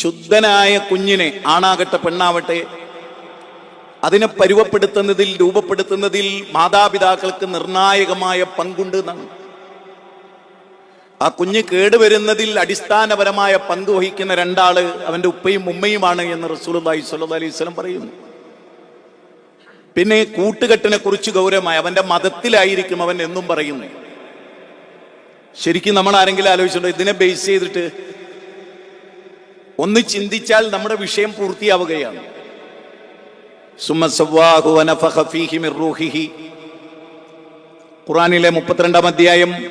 ശുദ്ധനായ കുഞ്ഞിനെ ആണാകട്ടെ പെണ്ണാവട്ടെ. അതിനെ പരുവപ്പെടുത്തുന്നതിൽ രൂപപ്പെടുത്തുന്നതിൽ മാതാപിതാക്കൾക്ക് നിർണായകമായ പങ്കുണ്ട് എന്നാണ്. ആ കുഞ്ഞ് കേടുവരുന്നതിൽ അടിസ്ഥാനപരമായ പങ്ക് വഹിക്കുന്ന രണ്ടാൾ അവന്റെ ഉപ്പയും ഉമ്മയുമാണ് എന്ന് റസൂലുള്ളാഹി സ്വല്ലല്ലാഹി അലൈഹി വസല്ലം പറയുന്നു. പിന്നെ കൂട്ടുകെട്ടിനെ കുറിച്ച് ഗൗരവമായി അവന്റെ മതത്തിലായിരിക്കും അവൻ എന്നും പറയുന്നു. ശരിക്കും നമ്മൾ ആരെങ്കിലും ആലോചിച്ചിട്ടുണ്ടോ? ഇതിനെ ബേസ് ചെയ്തിട്ട് ഒന്ന് ചിന്തിച്ചാൽ നമ്മുടെ വിഷയം പൂർത്തിയാവുകയാണ്. ഖുറാനിലെ മുപ്പത്തിരണ്ടാം അധ്യായം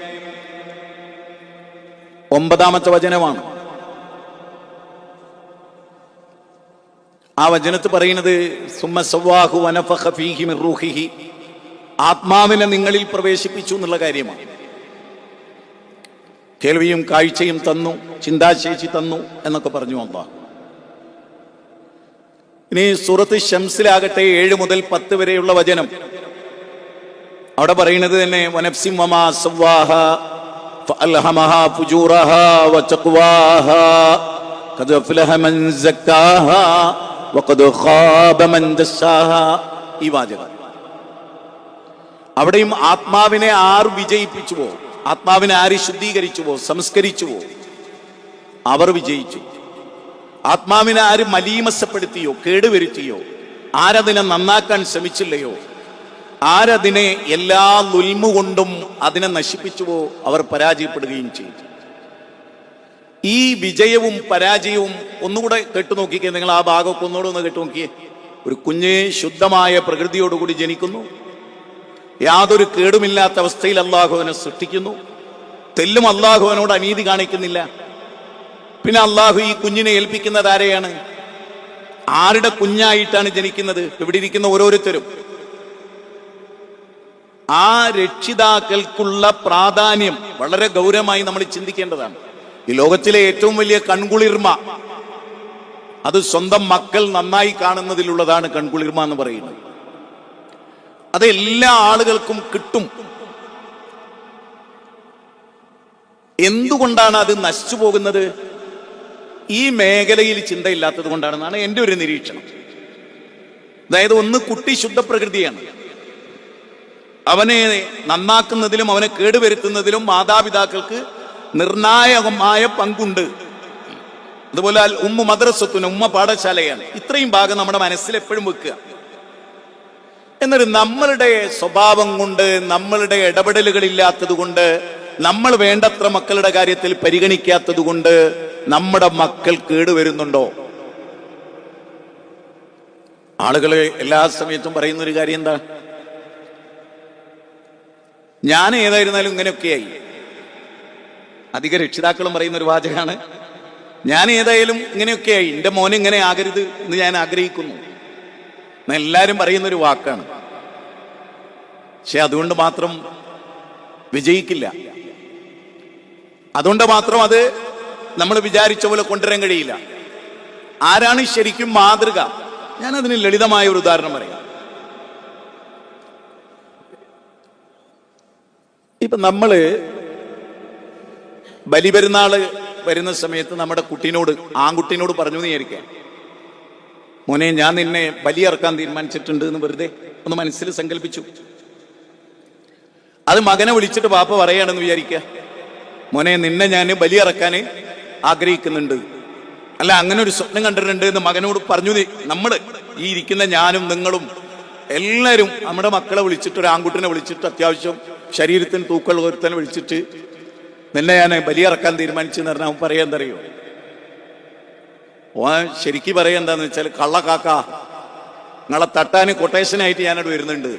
ഒമ്പതാമത്തെ വചനമാണ്. ആ വചനത്ത് പറയുന്നത് ആത്മാവിനെ നിങ്ങളിൽ പ്രവേശിപ്പിച്ചു എന്നുള്ള കാര്യമാണ്. കേൾവിയും കാഴ്ചയും തന്നു ചിന്താശേഷി തന്നു എന്നൊക്കെ പറഞ്ഞു അള്ളാഹ് ഇനി സുഹൃത്ത് ശംസിലാകട്ടെ ഏഴ് മുതൽ പത്ത് വരെയുള്ള വചനം. അവിടെ പറയുന്നത് തന്നെ വനഫ്സിം ഈ വാചകം. അവിടെയും ആത്മാവിനെ ആർ വിജയിപ്പിച്ചു പോകും ആത്മാവിനെ ആര് ശുദ്ധീകരിച്ചുവോ സംസ്കരിച്ചുവോ? അവർ വിജയിച്ചു. ആത്മാവിനെ ആര് മലീമസപ്പെടുത്തിയോ കേടുവരുത്തിയോ? ആരതിനെ നന്നാക്കാൻ ശ്രമിച്ചില്ലയോ? ആരതിനെ എല്ലാ നുൽമു കൊണ്ടും അതിനെ നശിപ്പിച്ചുവോ അവർ പരാജയപ്പെടുകയും ചെയ്തു. ഈ വിജയവും പരാജയവും ഒന്നുകൂടെ കേട്ടു നോക്കിക്കേ. നിങ്ങൾ ആ ഭാഗമൊക്കെ ഒന്നുകൂടെ ഒന്ന് കേട്ടു നോക്കിയേ. ഒരു കുഞ്ഞ് ശുദ്ധമായ പ്രകൃതിയോടുകൂടി ജനിക്കുന്നു. യാതൊരു കേടുമില്ലാത്ത അവസ്ഥയിൽ അള്ളാഹുവിനെ സൃഷ്ടിക്കുന്നു. തെല്ലും അള്ളാഹുവിനോട് അനീതി കാണിക്കുന്നില്ല. പിന്നെ അള്ളാഹു ഈ കുഞ്ഞിനെ ഏൽപ്പിക്കുന്നത് ആരെയാണ്? ആരുടെ കുഞ്ഞായിട്ടാണ് ജനിക്കുന്നത്? ഇവിടെ ഇരിക്കുന്ന ഓരോരുത്തരും. ആ രക്ഷിതാക്കൾക്കുള്ള പ്രാധാന്യം വളരെ ഗൗരവമായി നമ്മൾ ചിന്തിക്കേണ്ടതാണ്. ഈ ലോകത്തിലെ ഏറ്റവും വലിയ കൺകുളിർമ അത് സ്വന്തം മക്കൾ നന്നായി കാണുന്നതിലുള്ളതാണ് കൺകുളിർമ എന്ന് പറയുന്നത്. അത് എല്ലാ ആളുകൾക്കും കിട്ടും. എന്തുകൊണ്ടാണ് അത് നശിച്ചു പോകുന്നത്? ഈ മേഖലയിൽ ചിന്തയില്ലാത്തത് കൊണ്ടാണെന്നാണ് എന്റെ ഒരു നിരീക്ഷണം. അതായത് ഒന്ന് കുട്ടി ശുദ്ധപ്രകൃതിയാണ്. അവനെ നന്നാക്കുന്നതിലും അവനെ കേടുവരുത്തുന്നതിലും മാതാപിതാക്കൾക്ക് നിർണായകമായ പങ്കുണ്ട്. അതുപോലെ ഉമ്മ മദ്രസ്വത്തിന് ഉമ്മ പാഠശാലയാണ്. ഇത്രയും ഭാഗം നമ്മുടെ മനസ്സിൽ എപ്പോഴും വെക്കുക. എന്നിട്ട് നമ്മളുടെ സ്വഭാവം കൊണ്ട് നമ്മളുടെ ഇടപെടലുകളില്ലാത്തത് കൊണ്ട് നമ്മൾ വേണ്ടത്ര മക്കളുടെ കാര്യത്തിൽ പരിഗണിക്കാത്തത് കൊണ്ട് നമ്മുടെ മക്കൾ കേടുവരുന്നുണ്ടോ ആളുകൾ എല്ലാ സമയത്തും പറയുന്ന ഒരു കാര്യം എന്താ? ഞാൻ ഏതായിരുന്നാലും ഇങ്ങനെയൊക്കെയായി. അധിക രക്ഷിതാക്കളും പറയുന്ന ഒരു വാചകമാണ്. ഞാൻ ഏതായാലും ഇങ്ങനെയൊക്കെയായി. എന്റെ മോനെ ഇങ്ങനെ ആകരുത് എന്ന് ഞാൻ ആഗ്രഹിക്കുന്നു. എന്ന് എല്ലാവരും പറയുന്ന ഒരു വാക്കാണ്. പക്ഷെ അതുകൊണ്ട് മാത്രം വിജയിക്കില്ല. അതുകൊണ്ട് മാത്രം അത് നമ്മൾ വിചാരിച്ച പോലെ കൊണ്ടുവരാൻ കഴിയില്ല. ആരാണ് ശരിക്കും മാതൃക? ഞാൻ അതിന് ലളിതമായ ഒരു ഉദാഹരണം പറയാം. ഇപ്പൊ നമ്മൾ ബലിപെരുന്നാൾ വരുന്ന സമയത്ത് നമ്മുടെ കുട്ടീനോട് ആൺകുട്ടീനോട് പറഞ്ഞു എന്ന് വിചാരിക്കാം. മോനെ ഞാൻ നിന്നെ ബലിയിറക്കാൻ തീരുമാനിച്ചിട്ടുണ്ട് എന്ന് വെറുതെ ഒന്ന് മനസ്സിൽ സങ്കല്പിച്ചു അത് മകനെ വിളിച്ചിട്ട് പാപ്പ പറയാണെന്ന് വിചാരിക്കുക. മോനെ നിന്നെ ഞാൻ ബലിയിറക്കാൻ ആഗ്രഹിക്കുന്നുണ്ട്. അല്ല അങ്ങനെ ഒരു സ്വപ്നം കണ്ടിട്ടുണ്ട് എന്ന് മകനോട് പറഞ്ഞു നീ- നമ്മൾ ഈ ഇരിക്കുന്ന ഞാനും നിങ്ങളും എല്ലാവരും നമ്മുടെ മക്കളെ വിളിച്ചിട്ട് ഒരു ആൺകുട്ടിനെ വിളിച്ചിട്ട് അത്യാവശ്യം ശരീരത്തിന് തൂക്കൾ ഒരുത്തനെ വിളിച്ചിട്ട് നിന്നെ ഞാൻ ബലിയിറക്കാൻ തീരുമാനിച്ചെന്ന് പറഞ്ഞാൽ അവൻ പറയാൻ എന്തറിയോ ഓൻ ശരിക്കും പറയുക എന്താന്ന് വെച്ചാൽ കള്ളക്കാക്ക നിങ്ങളെ തട്ടാന് കൊട്ടേഷനായിട്ട് ഞാനവിടെ വരുന്നുണ്ട്.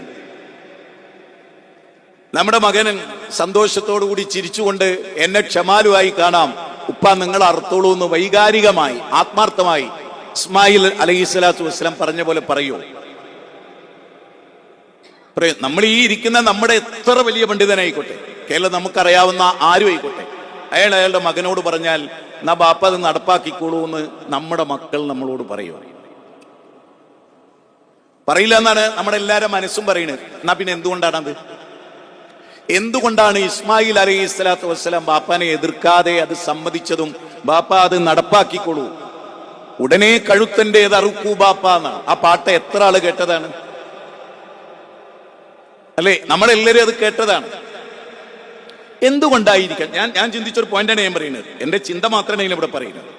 നമ്മുടെ മകൻ സന്തോഷത്തോടു കൂടി ചിരിച്ചുകൊണ്ട് എന്നെ ക്ഷമാലുവായി കാണാം. ഉപ്പ നിങ്ങൾ അറുത്തോളൂ എന്ന് വൈകാരികമായി ആത്മാർത്ഥമായി ഇസ്മായിൽ അലഹി സ്വലാത്തു വസ്സലാം പറഞ്ഞ പോലെ പറയൂ, നമ്മൾ ഈ ഇരിക്കുന്ന നമ്മുടെ എത്ര വലിയ പണ്ഡിതനായിക്കോട്ടെ. കേരളം നമുക്കറിയാവുന്ന ആരും ആയിക്കോട്ടെ. അയാൾ അയാളുടെ മകനോട് പറഞ്ഞാൽ എന്നാ ബാപ്പ അത് നടപ്പാക്കിക്കോളൂ എന്ന് നമ്മുടെ മക്കൾ നമ്മളോട് പറയുക പറയില്ല എന്നാണ് നമ്മുടെ എല്ലാവരും മനസ്സും പറയുന്നത് എന്നാ പിന്നെ എന്തുകൊണ്ടാണത് എന്തുകൊണ്ടാണ് ഇസ്മായിൽ അലൈഹി സ്വലാത്തു വസ്സലാം ബാപ്പാനെ എതിർക്കാതെ അത് സമ്മതിച്ചതും ബാപ്പ അത് നടപ്പാക്കിക്കൊള്ളൂ ഉടനെ കഴുത്തന്റെത് അറുക്കൂ ബാപ്പ എന്നാണ്. ആ പാട്ട് എത്ര ആൾ കേട്ടതാണ്? അല്ലേ? നമ്മളെല്ലാവരും അത് കേട്ടതാണ്. എന്തുകൊണ്ടായിരിക്കാം? ഞാൻ ഞാൻ ചിന്തിച്ചൊരു പോയിന്റാണ് ഞാൻ പറയുന്നത്. എന്റെ ചിന്ത മാത്രമേ ഇവിടെ പറയുന്നത്.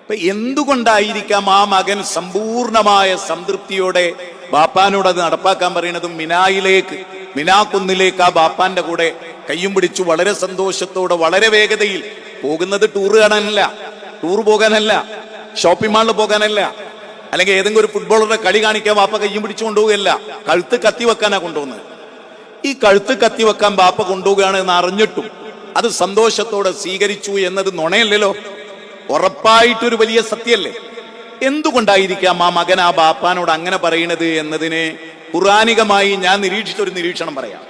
അപ്പൊ എന്തുകൊണ്ടായിരിക്കാം ആ മകൻ സമ്പൂർണമായ സംതൃപ്തിയോടെ ബാപ്പാനോട് അത് നടപ്പാക്കാൻ പറയുന്നതും മിനായിലേക്ക് മിനാക്കുന്നിലേക്ക് ആ ബാപ്പാന്റെ കൂടെ കയ്യും പിടിച്ചു വളരെ സന്തോഷത്തോടെ വളരെ വേഗതയിൽ പോകുന്നത് ടൂർ കാണാനല്ല ടൂർ പോകാനല്ല ഷോപ്പിംഗ് മാളിൽ പോകാനല്ല അല്ലെങ്കിൽ ഏതെങ്കിലും ഒരു ഫുട്ബോളറുടെ കളി കാണിക്കാൻ ബാപ്പ കയ്യും പിടിച്ചു കൊണ്ടുപോകുകയല്ല കഴുത്ത് കത്തി വെക്കാനാ കൊണ്ടുപോകുന്നത് ഈ കഴുത്ത് കത്തിവെക്കാൻ ബാപ്പ കൊണ്ടുപോവുകയാണ് എന്ന് അറിഞ്ഞിട്ടും അത് സന്തോഷത്തോടെ സ്വീകരിച്ചു എന്നത് നുണയല്ലല്ലോ. ഉറപ്പായിട്ടൊരു വലിയ സത്യല്ലേ? എന്തുകൊണ്ടായിരിക്കാം ആ മകൻ ആ ബാപ്പാനോട് അങ്ങനെ പറയണത് എന്നതിനെ പുറാണികമായി ഞാൻ നിരീക്ഷിച്ച ഒരു നിരീക്ഷണം പറയാം.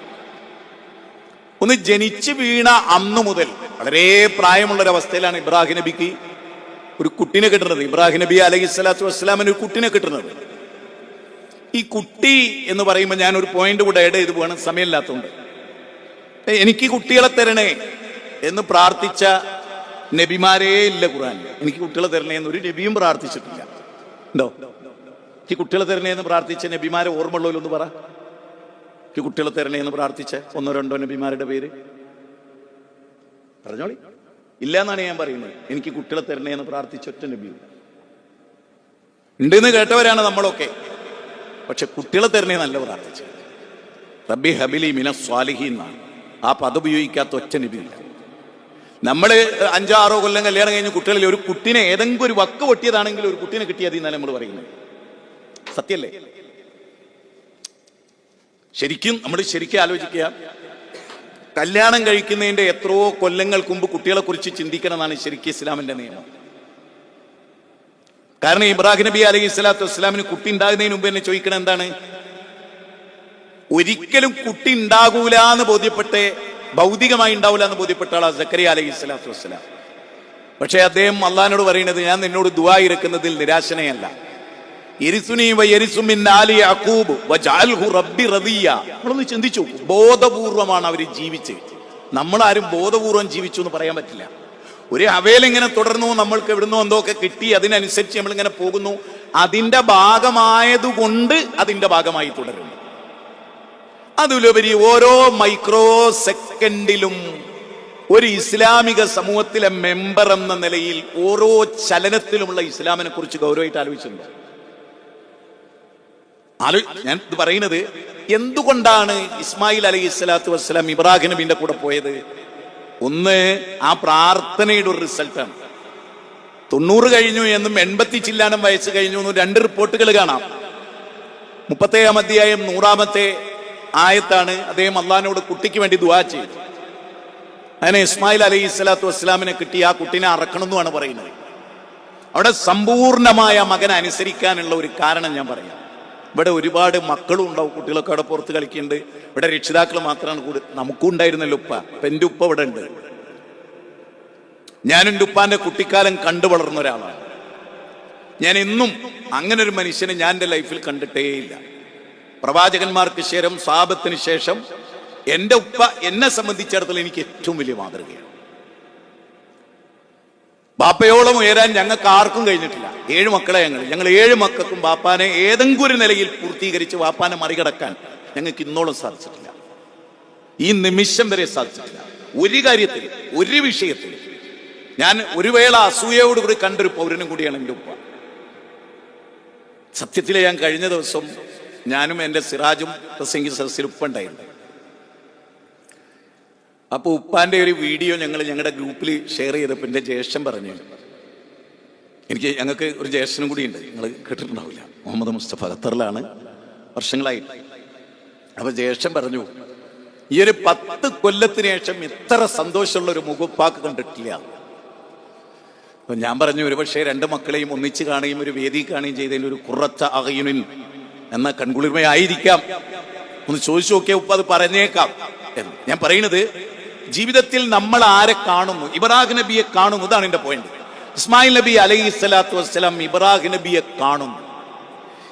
ഒന്ന് ജനിച്ചു വീണ അന്നു മുതൽ വളരെ പ്രായമുള്ള ഒരു അവസ്ഥയിലാണ് ഇബ്രാഹിം നബിക്ക് ഒരു കുട്ടിനെ കിട്ടുന്നത്. ഇബ്രാഹിം നബി അലൈഹി സ്വലാത്തു വസ്സലാമിന് ഒരു കുട്ടിനെ കിട്ടുന്നത്. ഈ കുട്ടി എന്ന് പറയുമ്പോൾ ഞാൻ ഒരു പോയിന്റ് കൂടെ ഏഡ് ചെയ്ത് പോകണം സമയമില്ലാത്തതുകൊണ്ട്. എനിക്ക് കുട്ടികളെ തരണേ എന്ന് പ്രാർത്ഥിച്ച നബിമാരേ ഇല്ല ഖുറാൻ എനിക്ക് കുട്ടികളെ തരണേ എന്ന് ഒരു നബിയും പ്രാർത്ഥിച്ചിട്ടില്ല. ഉണ്ടോ? ഈ കുട്ടികളെ തരണേ എന്ന് പ്രാർത്ഥിച്ച നബിമാരെ ഓർമ്മയുള്ളവരൊന്ന് പറ. ഈ കുട്ടികളെ തരണേ എന്ന് പ്രാർത്ഥിച്ച ഒന്നോ രണ്ടോ നബിമാരുടെ പേര്. പറഞ്ഞോളി. ഇല്ല എന്നാണ് ഞാൻ പറയുന്നത്. എനിക്ക് കുട്ടികളെ തരണേ എന്ന് പ്രാർത്ഥിച്ച ഒറ്റ നബിയും ഉണ്ടെന്ന് കേട്ടവരാണ് നമ്മളൊക്കെ. പക്ഷെ കുട്ടികളെ തരണേ നല്ല പ്രാർത്ഥിച്ചു റബ്ബി ഹബിലി മിന സ്വാലിഹി എന്നാണ്. ആ പദം ഉപയോഗിക്കാത്ത ഒറ്റ നബിയില്ല. നമ്മൾ അഞ്ചോ ആറോ കൊല്ലം കല്യാണം കഴിഞ്ഞ് കുട്ടികളിൽ ഒരു കുട്ടിനെ ഏതെങ്കിലും ഒരു വക്ക് പൊട്ടിയതാണെങ്കിൽ ഒരു കുട്ടിനെ കിട്ടിയത് എന്നാണ് നമ്മൾ പറയുന്നത്. സത്യല്ലേ? ശരിക്കും നമ്മൾ ശരിക്കും ആലോചിക്കുക. കല്യാണം കഴിക്കുന്നതിന്റെ എത്രയോ കൊല്ലങ്ങൾക്ക് മുമ്പ് കുട്ടികളെ കുറിച്ച് ചിന്തിക്കണം എന്നാണ് ശരിക്കും ഇസ്ലാമിന്റെ നിയമം. കാരണം ഇബ്രാഹിം നബി അലൈഹി സ്വലാത്തു വസ്സലാമിന് കുട്ടി ഉണ്ടാകുന്നതിന് മുമ്പ് എന്നെ ചോദിക്കണം എന്താണ്? ഒരിക്കലും കുട്ടി ഉണ്ടാകൂല എന്ന് ബോധ്യപ്പെട്ട് ഭൗതികമായി ഉണ്ടാവില്ല എന്ന് ബോധ്യപ്പെട്ട ആളാ സക്കരിയ അലൈഹി സ്വലാത്തു വസ്സലാം. പക്ഷേ അദ്ദേഹം അള്ളഹാനോട് പറയുന്നത് ഞാൻ നിന്നോട് ദുവാ ഇറക്കുന്നതിൽ നിരാശനയല്ല. നമ്മളൊന്ന് ചിന്തിച്ചു. ബോധപൂർവമാണ് അവർ ജീവിച്ച് നമ്മളാരും ബോധപൂർവം ജീവിച്ചു എന്ന് പറയാൻ പറ്റില്ല. ഒരു അവയിലിങ്ങനെ തുടർന്നു നമ്മൾക്ക് എവിടുന്നോ എന്തോ ഒക്കെ കിട്ടി അതിനനുസരിച്ച് നമ്മളിങ്ങനെ പോകുന്നു. അതിന്റെ ഭാഗമായതുകൊണ്ട് അതിന്റെ ഭാഗമായി തുടരുന്നു. അതിലുപരി ഓരോ മൈക്രോ സെക്കൻഡിലും ഒരു ഇസ്ലാമിക സമൂഹത്തിലെ മെമ്പർ എന്ന നിലയിൽ ഓരോ ചലനത്തിലുമുള്ള ഇസ്ലാമിനെ കുറിച്ച് ഗൗരവമായിട്ട് ആലോചിച്ചിട്ടുണ്ട്. ആലോ ഞാൻ ഇത് പറയുന്നത് എന്തുകൊണ്ടാണ് ഇസ്മായിൽ അലൈഹി സ്വലാത്തു വസ്സലാം ഇബ്രാഹിം നബിന്റെ കൂടെ പോയത്? ഒന്ന് ആ പ്രാർത്ഥനയുടെ ഒരു റിസൾട്ടാണ്. തൊണ്ണൂറ് കഴിഞ്ഞു എന്നും എൺപത്തി ചില്ലാനം വയസ്സ് കഴിഞ്ഞു എന്നും രണ്ട് റിപ്പോർട്ടുകൾ കാണാം. മുപ്പത്തേഴാം അധ്യായം നൂറാമത്തെ ആയത്താണ് അദ്ദേഹം അള്ളഹാനോട് കുട്ടിക്ക് വേണ്ടി ദുവാ ചെയ്തു. അങ്ങനെ ഇസ്മായിൽ അലൈഹി സ്വലാത്തു വസ്സലാമിനെ കിട്ടി ആ കുട്ടിനെ അറക്കണമെന്നുമാണ് പറയുന്നത്. അവിടെ സമ്പൂർണമായ മകൻ അനുസരിക്കാനുള്ള ഒരു കാരണം ഞാൻ പറയാം. ഇവിടെ ഒരുപാട് മക്കളും ഉണ്ടാവും കുട്ടികളൊക്കെ അവിടെ പുറത്ത് കളിക്കുന്നുണ്ട്. ഇവിടെ രക്ഷിതാക്കൾ മാത്രമാണ് കൂടി നമുക്കും ഉണ്ടായിരുന്നല്ലോ ഉപ്പ. അപ്പൊ എന്റെ ഉപ്പ ഇവിടെ ഉണ്ട്. ഞാൻ ഉപ്പാന്റെ കുട്ടിക്കാലം കണ്ടു വളർന്ന ഒരാളാണ്. ഞാൻ എന്നും അങ്ങനെ ഒരു മനുഷ്യനെ ഞാൻ എന്റെ ലൈഫിൽ കണ്ടിട്ടേയില്ല. പ്രവാചകന്മാർക്ക് ശേഷം സാപത്തിന് ശേഷം എന്റെ ഉപ്പ എന്നെ സംബന്ധിച്ചിടത്തോളം എനിക്ക് ഏറ്റവും വലിയ മാതൃകയാണ്. ബാപ്പയോളം ഉയരാൻ ഞങ്ങൾക്ക് ആർക്കും കഴിഞ്ഞിട്ടില്ല. ഏഴ് മക്കളെ ഞങ്ങൾ. ഞങ്ങൾ ഏഴ് മക്കൾക്കും ബാപ്പാനെ ഏതെങ്കിലും ഒരു നിലയിൽ പൂർത്തീകരിച്ച് ബാപ്പാനെ മറികടക്കാൻ ഞങ്ങൾക്ക് ഇന്നോളം സാധിച്ചിട്ടില്ല. ഈ നിമിഷം വരെ സാധിച്ചിട്ടില്ല. ഒരു കാര്യത്തിൽ ഒരു വിഷയത്തിൽ ഞാൻ ഒരു വേള അസൂയയോടുകൂടി കണ്ടൊരു പൗരനും കൂടിയാണ് എന്റെ ഉപ്പ. സത്യത്തിലെ ഞാൻ കഴിഞ്ഞ ദിവസം ഞാനും എന്റെ സിറാജും പ്രസംഗി സദസ്സിൽ ഉപ്പ ഉണ്ടായിരുന്നു. അപ്പോൾ ഉപ്പാന്റെ ഒരു വീഡിയോ ഞങ്ങൾ ഞങ്ങളുടെ ഗ്രൂപ്പിൽ ഷെയർ ചെയ്തപ്പോൾ എന്റെ ജ്യേഷ്ഠൻ പറഞ്ഞു. എനിക്ക് ഞങ്ങൾക്ക് ഒരു ജ്യേഷ്ഠനും കൂടി ഉണ്ട്. നിങ്ങൾ കേട്ടിട്ടുണ്ടാവില്ല. മുഹമ്മദ് മുസ്തഫ ഖത്തറിലാണ്. വർഷങ്ങളായി. അപ്പൊ ജ്യേഷ്ഠൻ പറഞ്ഞു ഈ ഒരു പത്ത് കൊല്ലത്തിന് ശേഷം ഇത്ര സന്തോഷമുള്ള ഒരു മുഖപ്പാക്ക് കണ്ടിട്ടില്ല. അപ്പൊ ഞാൻ പറഞ്ഞു ഒരുപക്ഷെ രണ്ട് മക്കളെയും ഒന്നിച്ച് കാണുകയും ഒരു വേദി കാണുകയും ചെയ്തതിന് ഒരു കുറച്ച അകയുനിൻ എന്ന കൺകുളിർമയായിരിക്കാം. ഒന്ന് ചോദിച്ചു നോക്കിയാൽ ഉപ്പ അത് പറഞ്ഞേക്കാം എന്ന്. ഞാൻ പറയുന്നത് ജീവിതത്തിൽ നമ്മൾ ആരെ കാണുന്നു? ഇബ്രാഹിം നബിയെ കാണുന്നു. ഇതാണ് എന്റെ പോയിന്റ് ഇസ്മായിൽ നബി അലൈഹി സ്വലാത്തു വസ്സലാം ഇബ്രാഹിം നബിയെ കാണുന്നു.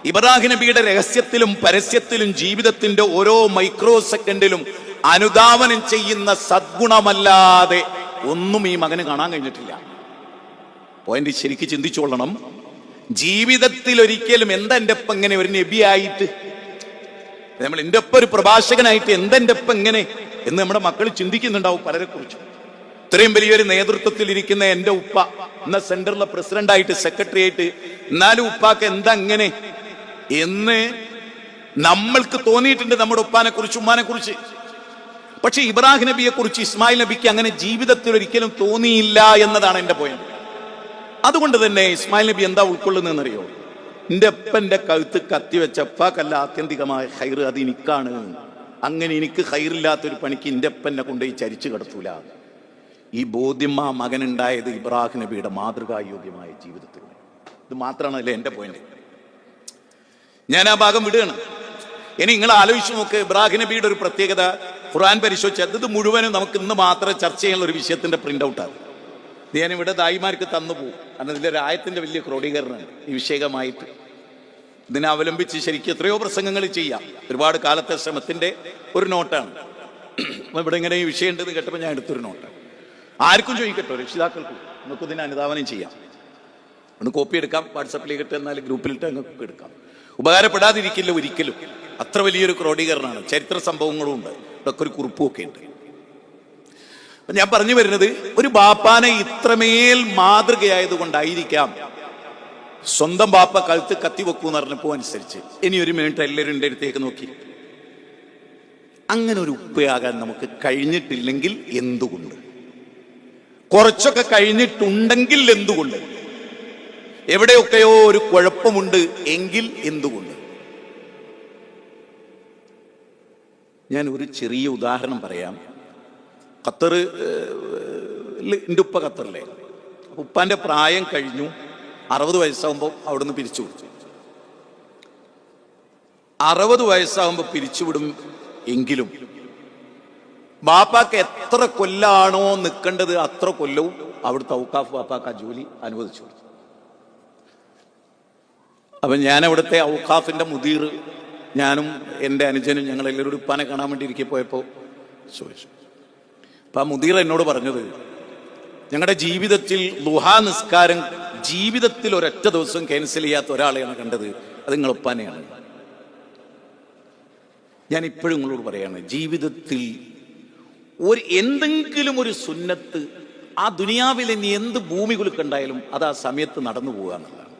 ഇബ്രാഹിം നബിയുടെ രഹസ്യത്തിലും പരസ്യത്തിലും ജീവിതത്തിന്റെ ഓരോ മൈക്രോ സെക്കൻഡിലും അനുധാവനം ചെയ്യുന്ന സദ്ഗുണമല്ലാതെ ഒന്നും ഈ മകന് കാണാൻ കഴിഞ്ഞിട്ടില്ല. പോയിന്റ് ശരിക്ക് ചിന്തിച്ചോളണം ജീവിതത്തിൽ ഒരിക്കലും എന്താ എന്റെ ഒപ്പം ഇങ്ങനെ ഒരു നബിയായിട്ട്? നമ്മൾ എന്റെ ഒപ്പം ഒരു പ്രഭാഷകനായിട്ട് എന്താ എന്റെ ഒപ്പം ഇങ്ങനെ എന്ന് നമ്മുടെ മക്കൾ ചിന്തിക്കുന്നുണ്ടാവും പലരെ കുറിച്ച് ഇത്രയും വലിയൊരു നേതൃത്വത്തിൽ ഇരിക്കുന്ന എന്റെ ഉപ്പ എന്ന സെന്ററിലെ പ്രസിഡന്റ് ആയിട്ട് സെക്രട്ടറി ആയിട്ട് എന്നാലും ഉപ്പാക്ക് എന്താ അങ്ങനെ എന്ന് നമ്മൾക്ക് തോന്നിയിട്ടുണ്ട് നമ്മുടെ ഉപ്പാനെ കുറിച്ച് ഉമ്മാനെ കുറിച്ച് പക്ഷെ ഇബ്രാഹിം നബിയെ കുറിച്ച് ഇസ്മായിൽ നബിക്ക് അങ്ങനെ ജീവിതത്തിൽ ഒരിക്കലും തോന്നിയില്ല എന്നതാണ് എന്റെ പോയിന്റ് അതുകൊണ്ട് തന്നെ ഇസ്മായിൽ നബി എന്താ ഉൾക്കൊള്ളുന്നതെന്നറിയോ? എന്റെ അപ്പന്റെ കഴുത്ത് കത്തി വെച്ചപ്പാക്കല്ല ആത്യന്തികമായ ഹൈർ അത് എനിക്കാണ്. അങ്ങനെ എനിക്ക് ഹൈറില്ലാത്തൊരു പണിക്ക് എന്റെ അപ്പനെ കൊണ്ടുപോയി ചരിച്ചു കിടത്തൂല. ഈ ബോധ്യം ആ മകനുണ്ടായത് ഇബ്രാഹിം നബിയുടെ മാതൃകായോഗ്യമായ ജീവിതത്തിൽ ഇത് മാത്രമാണല്ലേ എന്റെ പോയിന്റ് ഞാൻ ആ ഭാഗം വിടുകയാണ്. ഇനി നിങ്ങൾ ആലോചിച്ച് നോക്ക് ഇബ്രാഹിം നബിയുടെ ഒരു പ്രത്യേകത ഖുർആൻ പരിശോധിച്ചത് ഇത് മുഴുവനും നമുക്ക് ഇന്ന് മാത്രം ചർച്ച ചെയ്യാനുള്ള ഒരു വിഷയത്തിന്റെ പ്രിന്റ് ഔട്ടാണ് ഇവിടെ ദായിമാർക്ക് തന്നു പോകും. കാരണം ഒരു ആയത്തിന്റെ വലിയ ക്രോഡീകരണമാണ് ഈ വിഷയമായിട്ട് ഇതിനെ അവലംബിച്ച് ശരിക്കും എത്രയോ പ്രസംഗങ്ങൾ ചെയ്യാം. ഒരുപാട് കാലത്തെ ശ്രമത്തിന്റെ ഒരു നോട്ടാണ്. ഇവിടെ ഇങ്ങനെ ഈ വിഷയം ഉണ്ടെന്ന് കേട്ടപ്പോൾ ഞാൻ എടുത്തൊരു നോട്ട്. ആർക്കും ചോദിക്കട്ടോ രക്ഷിതാക്കൾക്കും നമുക്ക് ഇതിനെ അനുധാവനം ചെയ്യാം. ഒന്ന് കോപ്പി എടുക്കാം വാട്സപ്പിലേക്ക് ഇട്ട് എന്നാൽ ഗ്രൂപ്പിലിട്ട് അങ്ങ് എടുക്കാം. ഉപകാരപ്പെടാതിരിക്കില്ല ഒരിക്കലും. അത്ര വലിയൊരു ക്രോഡീകരണമാണ്. ചരിത്ര സംഭവങ്ങളും ഉണ്ട്. ഇതൊക്കെ ഒരു കുറിപ്പും ഒക്കെ ഉണ്ട്. ഞാൻ പറഞ്ഞു വരുന്നത് ഒരു ബാപ്പാനെ ഇത്രമേൽ മാതൃകയായത് കൊണ്ടായിരിക്കാം സ്വന്തം ബാപ്പ കഴുത്ത് കത്തി വെക്കൂ എന്ന് പറഞ്ഞപ്പോ അനുസരിച്ച്. ഇനി ഒരു മിനിറ്റ് എല്ലാവരും എന്റെ അടുത്തേക്ക് നോക്കി. അങ്ങനെ ഒരു ഉപ്പയാകാൻ നമുക്ക് കഴിഞ്ഞിട്ടില്ലെങ്കിൽ എന്തുകൊണ്ട്? കുറച്ചൊക്കെ കഴിഞ്ഞിട്ടുണ്ടെങ്കിൽ എന്തുകൊണ്ട്? എവിടെയൊക്കെയോ ഒരു കുഴപ്പമുണ്ട് എങ്കിൽ എന്തുകൊണ്ട്? ഞാൻ ഒരു ചെറിയ ഉദാഹരണം പറയാം. ഖത്തർ എന്റെ ഉപ്പ ഖത്തറിലെ. ഉപ്പാന്റെ പ്രായം കഴിഞ്ഞു. അറുപത് വയസ്സാകുമ്പോൾ അവിടുന്ന് പിരിച്ചു കൊടുത്തു അറുപത് വയസ്സാകുമ്പോൾ പിരിച്ചുവിടും എങ്കിലും ബാപ്പാക്ക് എത്ര കൊല്ലാണോ നിൽക്കേണ്ടത് അത്ര കൊല്ലവും അവിടുത്തെ ഔക്കാഫ് ബാപ്പാക്ക് ആ ജോലി അനുവദിച്ചു അപ്പൊ ഞാൻ അവിടുത്തെ ഔക്കാഫിന്റെ മുദീർ ഞാനും എന്റെ അനുജനും ഞങ്ങൾ എല്ലാവരും ഉപ്പാനെ കാണാൻ വേണ്ടി ഇരിക്കെ പോയപ്പോൾ ചോദിച്ചു അപ്പം ആ മുതിർ എന്നോട് പറഞ്ഞത് ഞങ്ങളുടെ ജീവിതത്തിൽ ലുഹാ നിസ്കാരം ജീവിതത്തിൽ ഒരൊറ്റ ദിവസം ക്യാൻസൽ ചെയ്യാത്ത ഒരാളെയാണ് കണ്ടത്. അത് നിങ്ങൾ ഒപ്പാനെയാണ് ഞാൻ ഇപ്പോഴും നിങ്ങളോട് പറയാണ് ജീവിതത്തിൽ ഒരു എന്തെങ്കിലും ഒരു സുന്നത്ത് ആ ദുനിയാവിൽ ഇനി എന്ത് ഭൂമി കുലുക്കുണ്ടായാലും അത് ആ സമയത്ത് നടന്നു പോകുക എന്നുള്ളതാണ്.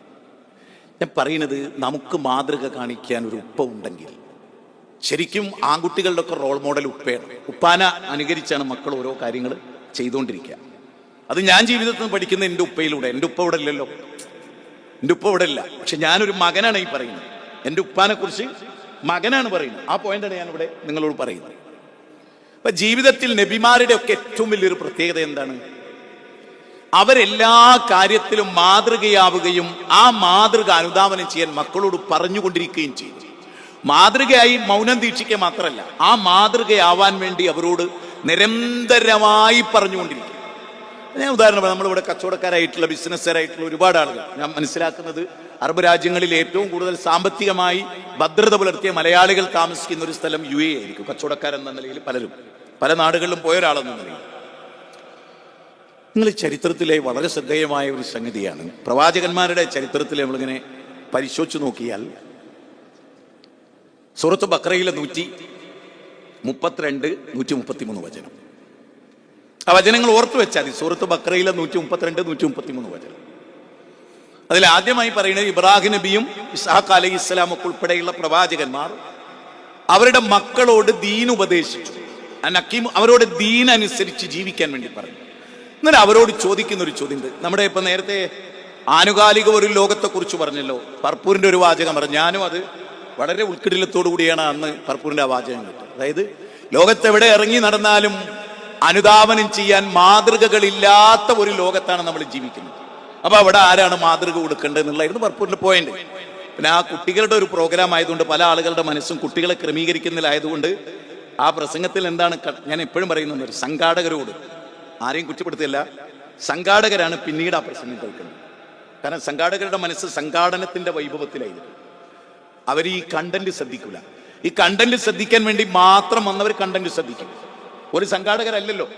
ഞാൻ പറയുന്നത് നമുക്ക് മാതൃക കാണിക്കാൻ ഒരു ഉപ്പ ഉണ്ടെങ്കിൽ ശരിക്കും ആൺകുട്ടികളുടെ ഒക്കെ റോൾ മോഡൽ ഉപ്പയാണ്. ഉപ്പാന അനുകരിച്ചാണ് മക്കൾ ഓരോ കാര്യങ്ങൾ ചെയ്തുകൊണ്ടിരിക്കുക. അത് ഞാൻ ജീവിതത്തിൽ നിന്ന് പഠിക്കുന്ന എന്റെ ഉപ്പയിലൂടെ. എന്റെ ഉപ്പ ഇവിടെ ഇല്ലല്ലോ. എന്റെ ഉപ്പ ഇവിടെ ഇല്ല. പക്ഷെ ഞാനൊരു മകനാണ് ഈ പറയുന്നത്. എന്റെ ഉപ്പാനെ കുറിച്ച് മകനാണ് പറയുന്നത്. ആ പോയിന്റാണ് ഞാൻ ഇവിടെ നിങ്ങളോട് പറയുന്നത്. അപ്പൊ ജീവിതത്തിൽ നബിമാരുടെ ഒക്കെ ഏറ്റവും വലിയൊരു പ്രത്യേകത എന്താണ്? അവരെല്ലാ കാര്യത്തിലും മാതൃകയാവുകയും ആ മാതൃക അനുധാവനം ചെയ്യാൻ മക്കളോട് പറഞ്ഞുകൊണ്ടിരിക്കുകയും ചെയ്യും മാതൃകയായി മൗനം ദീക്ഷിക്കുക മാത്രമല്ല ആ മാതൃകയാവാൻ വേണ്ടി അവരോട് നിരന്തരമായി പറഞ്ഞുകൊണ്ടിരിക്കും ഞാൻ ഉദാഹരണം നമ്മളിവിടെ കച്ചവടക്കാരായിട്ടുള്ള ബിസിനസ്സുകാരായിട്ടുള്ള ഒരുപാട് ആളുകൾ. ഞാൻ മനസ്സിലാക്കുന്നത് അറബ് രാജ്യങ്ങളിൽ ഏറ്റവും കൂടുതൽ സാമ്പത്തികമായി ഭദ്രത പുലർത്തിയ മലയാളികൾ താമസിക്കുന്ന ഒരു സ്ഥലം യു എ ആയിരിക്കും. കച്ചവടക്കാരെന്ന നിലയിൽ പലരും. പല നാടുകളിലും പോയ ഒരാളെന്ന നിലയിൽ. നിങ്ങൾ ചരിത്രത്തിലെ വളരെ ശ്രദ്ധേയമായ ഒരു സംഗതിയാണ്. പ്രവാചകന്മാരുടെ ചരിത്രത്തിൽ നമ്മളിങ്ങനെ പരിശോധിച്ചു നോക്കിയാൽ സുഹൃത്ത് ബക്രയിലെ നൂറ്റി മുപ്പത്തിരണ്ട് നൂറ്റി മുപ്പത്തിമൂന്ന് വചനം. ആ വചനങ്ങൾ ഓർത്തു വെച്ചാൽ മതി. സൂറത്ത് ബക്രയിലെ നൂറ്റി മുപ്പത്തിരണ്ട് നൂറ്റി മുപ്പത്തി മൂന്ന് വചനം. അതിൽ ആദ്യമായി പറയുന്നത് ഇബ്രാഹിം നബിയും ഇസ്ഹാഖ് അലൈഹി ഇസ്ലാമൊക്കെ ഉൾപ്പെടെയുള്ള പ്രവാചകന്മാർ അവരുടെ മക്കളോട് ദീൻ ഉപദേശിച്ചു. അനക്കീം നക്കീം അവരോട് ദീൻ അനുസരിച്ച് ജീവിക്കാൻ വേണ്ടി പറഞ്ഞു. എന്നിട്ട് അവരോട് ചോദിക്കുന്ന ഒരു ചോദ്യം നമ്മുടെ ഇപ്പൊ നേരത്തെ ആനുകാലിക ഒരു ലോകത്തെക്കുറിച്ച് പറഞ്ഞല്ലോ. പർപ്പൂരിന്റെ ഒരു വാചകം പറഞ്ഞു. ഞാനും അത് വളരെ ഉൾക്കിടിലത്തോടു കൂടിയാണ് അന്ന് പർപ്പൂരിന്റെ ആ വാചകം കിട്ടുന്നത് അതായത് ലോകത്തെവിടെ ഇറങ്ങി നടന്നാലും അനുധാവനം ചെയ്യാൻ മാതൃകകളില്ലാത്ത ഒരു ലോകത്താണ് നമ്മൾ ജീവിക്കുന്നത്. അപ്പൊ അവിടെ ആരാണ് മാതൃക കൊടുക്കേണ്ടത് എന്നുള്ളതായിരുന്നു പർപ്പൂരിന്റെ പോയിന്റ് പിന്നെ ആ കുട്ടികളുടെ ഒരു പ്രോഗ്രാം ആയതുകൊണ്ട് പല ആളുകളുടെ മനസ്സും കുട്ടികളെ ക്രമീകരിക്കുന്നതിലായതുകൊണ്ട് ആ പ്രസംഗത്തിൽ എന്താണ് ഞാൻ എപ്പോഴും പറയുന്നത് ഒരു സംഘാടകരോട്. ആരെയും കുറ്റപ്പെടുത്തിയല്ല സംഘാടകരാണ് പിന്നീട് ആ പ്രസംഗം കേൾക്കുന്നത്. കാരണം സംഘാടകരുടെ മനസ്സ് സംഘാടനത്തിന്റെ വൈഭവത്തിലായിരുന്നു. അവർ ഈ കണ്ടന്റ് ശ്രദ്ധിക്കില്ല ഈ കണ്ടന്റ് ശ്രദ്ധിക്കാൻ വേണ്ടി മാത്രം വന്നവർ കണ്ടന്റ് ശ്രദ്ധിക്കും. ഒരു സംഘാടകരല്ലല്ലോ.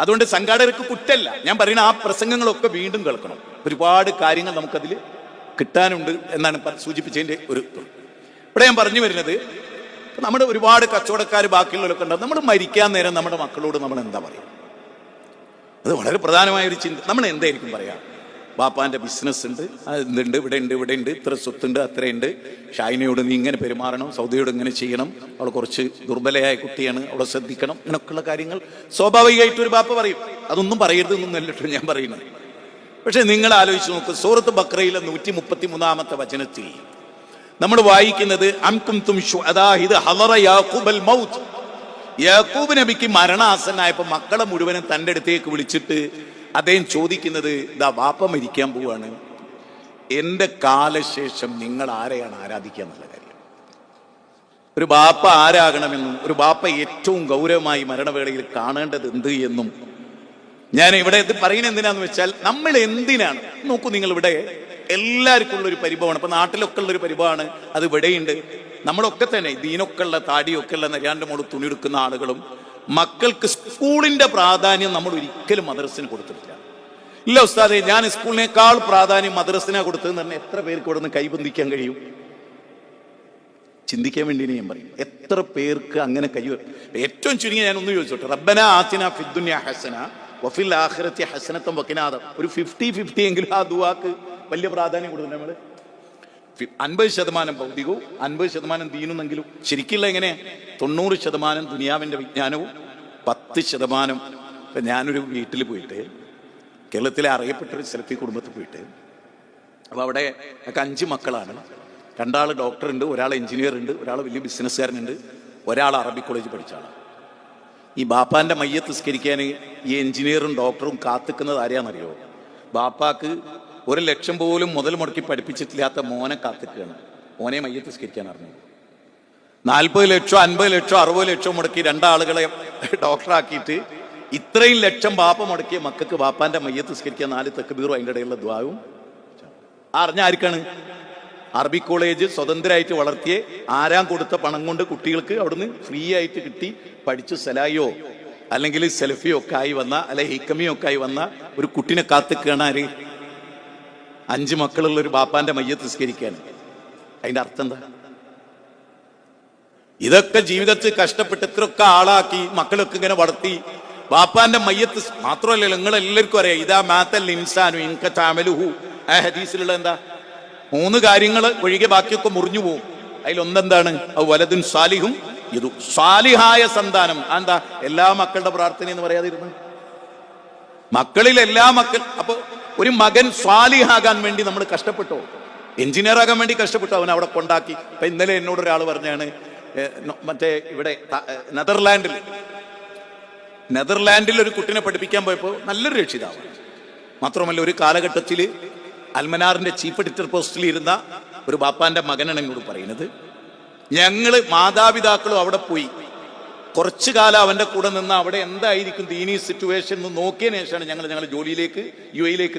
അതുകൊണ്ട് സംഘാടകർക്ക് കുറ്റല്ല. ഞാൻ പറയുന്ന ആ പ്രസംഗങ്ങളൊക്കെ വീണ്ടും കേൾക്കണം. ഒരുപാട് കാര്യങ്ങൾ നമുക്കതിൽ കിട്ടാനുണ്ട് എന്നാണ് സൂചിപ്പിച്ചതിന്റെ ഒരു. ഇവിടെ ഞാൻ പറഞ്ഞു വരുന്നത് നമ്മുടെ ഒരുപാട് കച്ചവടക്കാർ ബാക്കിയുള്ളവരൊക്കെ ഉണ്ടാവും. നമ്മൾ മരിക്കാൻ നേരം നമ്മുടെ മക്കളോട് നമ്മൾ എന്താ പറയുക അത് വളരെ പ്രധാനമായ ഒരു ചിന്ത. നമ്മൾ എന്തായിരിക്കും പറയാ? ബാപ്പാന്റെ ബിസിനസ് ഉണ്ട്. ഇതുണ്ട് ഇവിടെ ഉണ്ട് ഇവിടെ ഉണ്ട്. ഇത്ര സ്വത്തുണ്ട് അത്രയുണ്ട് ഷൈനയോട് നീ ഇങ്ങനെ പെരുമാറണം സൗദിയോട് ഇങ്ങനെ ചെയ്യണം. അവൾ കുറച്ച് ദുർബലയായ കുട്ടിയാണ് അവളെ ശ്രദ്ധിക്കണം ഇങ്ങനെയൊക്കെയുള്ള കാര്യങ്ങൾ സ്വാഭാവികമായിട്ട് ഒരു ബാപ്പ പറയും. അതൊന്നും പറയരുത് എന്നൊന്നല്ലോ ഞാൻ പറയുന്നത്. പക്ഷെ നിങ്ങൾ ആലോചിച്ച് നോക്ക് സൂറത്ത് ബക്രയിലെ നൂറ്റി മുപ്പത്തി മൂന്നാമത്തെ വചനത്തിൽ നമ്മൾ വായിക്കുന്നത് യാക്കൂബ് നബിക്ക് മരണാസനായപ്പോ മക്കളെ മുഴുവനും തന്റെ അടുത്തേക്ക് വിളിച്ചിട്ട് അദ്ദേഹം ചോദിക്കുന്നത് ഇതാ വാപ്പ മരിക്കാൻ പോവാണ്. എന്റെ കാലശേഷം നിങ്ങൾ ആരെയാണ് ആരാധിക്കുക എന്നുള്ള കാര്യം. ഒരു ബാപ്പ ആരാകണമെന്നും ഒരു ബാപ്പ ഏറ്റവും ഗൗരവമായി മരണവേളയിൽ കാണേണ്ടത് എന്ത് എന്നും. ഞാൻ ഇവിടെ ഇത് പറയുന്നത് എന്തിനാന്ന് വെച്ചാൽ നമ്മൾ എന്തിനാണ്? നോക്കൂ നിങ്ങൾ ഇവിടെ എല്ലാവർക്കും ഉള്ള ഒരു പരിഭവമാണ്. ഇപ്പൊ നാട്ടിലൊക്കെ ഉള്ള ഒരു പരിഭവമാണ്. അത് ഇവിടെയുണ്ട്. നമ്മളൊക്കെ തന്നെ ദീനൊക്കെ ഉള്ള താടിയൊക്കെ ഉള്ള നരിയാണ്ട് മോൾ തുണിയെടുക്കുന്ന ആളുകളും മക്കൾക്ക് സ്കൂളിന്റെ പ്രാധാന്യം നമ്മൾ ഒരിക്കലും മദ്രസിന് കൊടുത്തിട്ടില്ല. ഇല്ല ഉസ്താദെ ഞാൻ സ്കൂളിനേക്കാൾ പ്രാധാന്യം മദ്രസിനാ കൊടുത്തതെന്ന് പറഞ്ഞാൽ എത്ര പേർക്ക് ഇവിടെ നിന്ന് കൈബന്ധിക്കാൻ കഴിയും? ചിന്തിക്കാൻ വേണ്ടി ഞാൻ പറയും എത്ര പേർക്ക് അങ്ങനെ കൈ ഏറ്റവും ചുരുങ്ങി ഞാൻ ഒന്ന് ചോദിച്ചോട്ടെ. റബ്ബന ആസിന ഫിദ്ദുന്യ ഹസന വഫിൽ ആഖിറത്തി ഹസനത്തം വക്കിനാദം ഒരു ഫിഫ്റ്റി ഫിഫ്റ്റി എങ്കിലും ആ ദുവാക്ക് വലിയ പ്രാധാന്യം കൊടുക്കുന്നു നമ്മൾ. ഫി- അൻപത് ശതമാനം ഭൗതികവും അൻപത് ശതമാനം ദീനുന്നെങ്കിലും ശരിക്കില്ല എങ്ങനെ? തൊണ്ണൂറ് ശതമാനം ദുനിയാവിന്റെ വിജ്ഞാനവും പത്ത് ശതമാനം ഇപ്പൊ ഞാനൊരു വീട്ടിൽ പോയിട്ട് കേരളത്തിലെ അറിയപ്പെട്ടൊരു സ്ഥലത്ത് കുടുംബത്തിൽ പോയിട്ട് അപ്പോൾ അവിടെ ഒക്കെ അഞ്ച് മക്കളാണ്. രണ്ടാൾ ഡോക്ടർ ഉണ്ട് ഒരാൾ എഞ്ചിനീയർ ഉണ്ട് ഒരാൾ വലിയ ബിസിനസ്സുകാരനുണ്ട് ഒരാൾ അറബി കോളേജ് പഠിച്ച ആളാണ് ഈ ബാപ്പാന്റെ മയ്യത്ത് സ്കരിക്കാൻ ഈ എഞ്ചിനീയറും ഡോക്ടറും കാത്തിക്കുന്നത് ആരെയാണെന്നറിയോ? ബാപ്പാക്ക് ഒരു ലക്ഷം പോലും മുതൽ മുടക്കി പഠിപ്പിച്ചിട്ടില്ലാത്ത മോനെ കാത്തിക്കുകയാണ് മോനെ മയ്യത്ത് നിസ്കരിക്കാൻ അറിഞ്ഞു. നാൽപ്പത് ലക്ഷം അൻപത് ലക്ഷം അറുപത് ലക്ഷം മുടക്കി രണ്ടാളുകളെ ഡോക്ടറാക്കിയിട്ട് ഇത്രയും ലക്ഷം ബാപ്പ മുടക്കിയ മക്കൾക്ക് ബാപ്പാന്റെ മയ്യത്ത് സ്കരിക്കാൻ നാല് തെക്ക് ബീറും അതിന്റെ ഇടയിലുള്ള ദ്വാവും. അറിഞ്ഞ ആർക്കാണ്? അറബി കോളേജ് സ്വതന്ത്രമായിട്ട് വളർത്തിയ ആരാം കൊടുത്ത പണം കൊണ്ട് കുട്ടികൾക്ക് അവിടുന്ന് ഫ്രീ ആയിട്ട് കിട്ടി പഠിച്ചു സലായോ അല്ലെങ്കിൽ സെൽഫിയോ ഒക്കെ ആയി വന്ന അല്ലെ ഹിക്കമിയോ ഒക്കെ ആയി വന്ന ഒരു കുട്ടിനെ കാത്തു ആര്? അഞ്ച് മക്കളുള്ള ഒരു ബാപ്പാന്റെ മയ്യത്ത് നിസ്കരിക്കാൻ അതിന്റെ അർത്ഥം എന്താ? ഇതൊക്കെ ജീവിതത്തിൽ കഷ്ടപ്പെട്ട് ഇത്രയൊക്കെ ആളാക്കി മക്കളൊക്കെ ഇങ്ങനെ വളർത്തി ബാപ്പാന്റെ മയ്യത്ത് മാത്രമല്ല നിങ്ങൾ എല്ലാവർക്കും അറിയാം. ഇതാ മാത്തൽ ഇൻസാനു ഇൻക ചാമലുഹു ആ ഹദീസിലുള്ള എന്താ? മൂന്ന് കാര്യങ്ങൾ ഒഴികെ ബാക്കിയൊക്കെ മുറിഞ്ഞു പോകും അതിലൊന്നെന്താണ്? അത് വലതുൻ സാലിഹും ഇതു. സാലിഹായ സന്താനം. എന്താ? എല്ലാ മക്കളുടെ പ്രാർത്ഥന എന്ന് പറയാതിരുന്നു. മക്കളിൽ എല്ലാ മക്കൾ അപ്പൊ ഒരു മകൻ സ്വാലിഹാകാൻ വേണ്ടി നമ്മൾ കഷ്ടപ്പെട്ടോ? എഞ്ചിനീയർ ആകാൻ വേണ്ടി കഷ്ടപ്പെട്ടു? അവൻ അവിടെ കൊണ്ടാക്കി. ഇപ്പൊ ഇന്നലെ എന്നോട് ഒരാൾ പറഞ്ഞാണ് മറ്റേ ഇവിടെ നെതർലാൻഡിൽ. നെതർലാൻഡിൽ ഒരു കുട്ടിനെ പഠിപ്പിക്കാൻ പോയപ്പോൾ നല്ലൊരു രക്ഷിതാവ്. മാത്രമല്ല ഒരു കാലഘട്ടത്തിൽ അൽമനാറിന്റെ ചീഫ് എഡിറ്റർ പോസ്റ്റിൽ ഇരുന്ന ഒരു ബാപ്പാന്റെ മകനാണ് എന്നോട് പറയുന്നത്. ഞങ്ങൾ മാതാപിതാക്കളും അവിടെ പോയി. കുറച്ചു കാലം അവന്റെ കൂടെ നിന്ന് അവിടെ എന്തായിരിക്കും ദീനി സിറ്റുവേഷൻ എന്ന് നോക്കിയതിനു ശേഷമാണ് ഞങ്ങൾ ഞങ്ങളുടെ ജോലിയിലേക്ക് യു എയിലേക്ക്